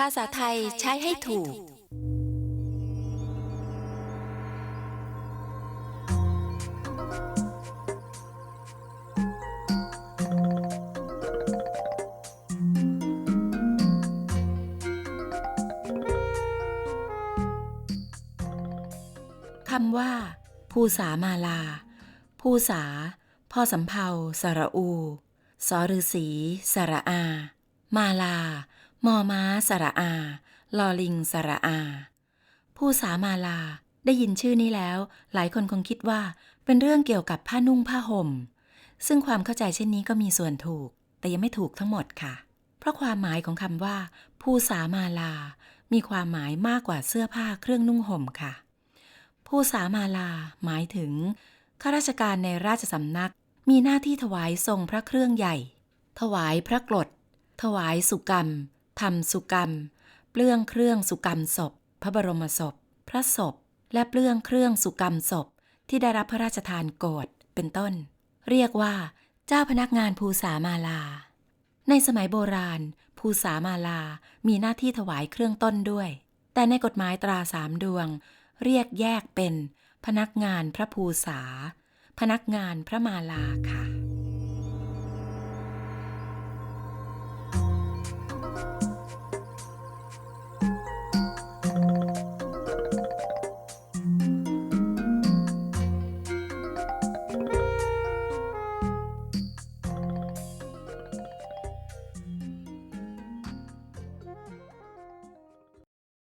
ภาษาไทยใช้ให้ถูก คำว่า ภูสามาลา ภูสา พ่อสำเภาสระอู สอฤษีสระอา มาลา มอม้าสระอา ลอลิงสระอา ผู้สามาลา ได้ยินชื่อนี้แล้ว หลายคนคงคิดว่าเป็นเรื่องเกี่ยวกับผ้านุ่งผ้าห่ม ซึ่งความเข้าใจเช่นนี้ก็มีส่วนถูก แต่ยังไม่ถูกทั้งหมดค่ะ เพราะความหมายของคำว่า ผู้สามาลา มีความหมายมากกว่าเสื้อผ้าเครื่องนุ่งห่มค่ะ ผู้สามาลา หมายถึงข้าราชการในราชสำนัก มีหน้าที่ถวายทรงพระเครื่องใหญ่ ถวายพระกรดถวายสุกรรม ทำสุกรรม เปลื้องเครื่องสุกรรมศพ พระบรมศพ พระศพ และเปลื้องเครื่องสุกรรมศพ ที่ได้รับพระราชทานโกรธเป็นต้น เรียกว่า เจ้าพนักงานภูสามาลา ในสมัยโบราณ ภูสามาลามีหน้าที่ถวายเครื่องต้นด้วย แต่ในกฎหมายตราสามดวง เรียกแยกเป็น พนักงานพระภูษา พนักงานพระมาลาค่ะ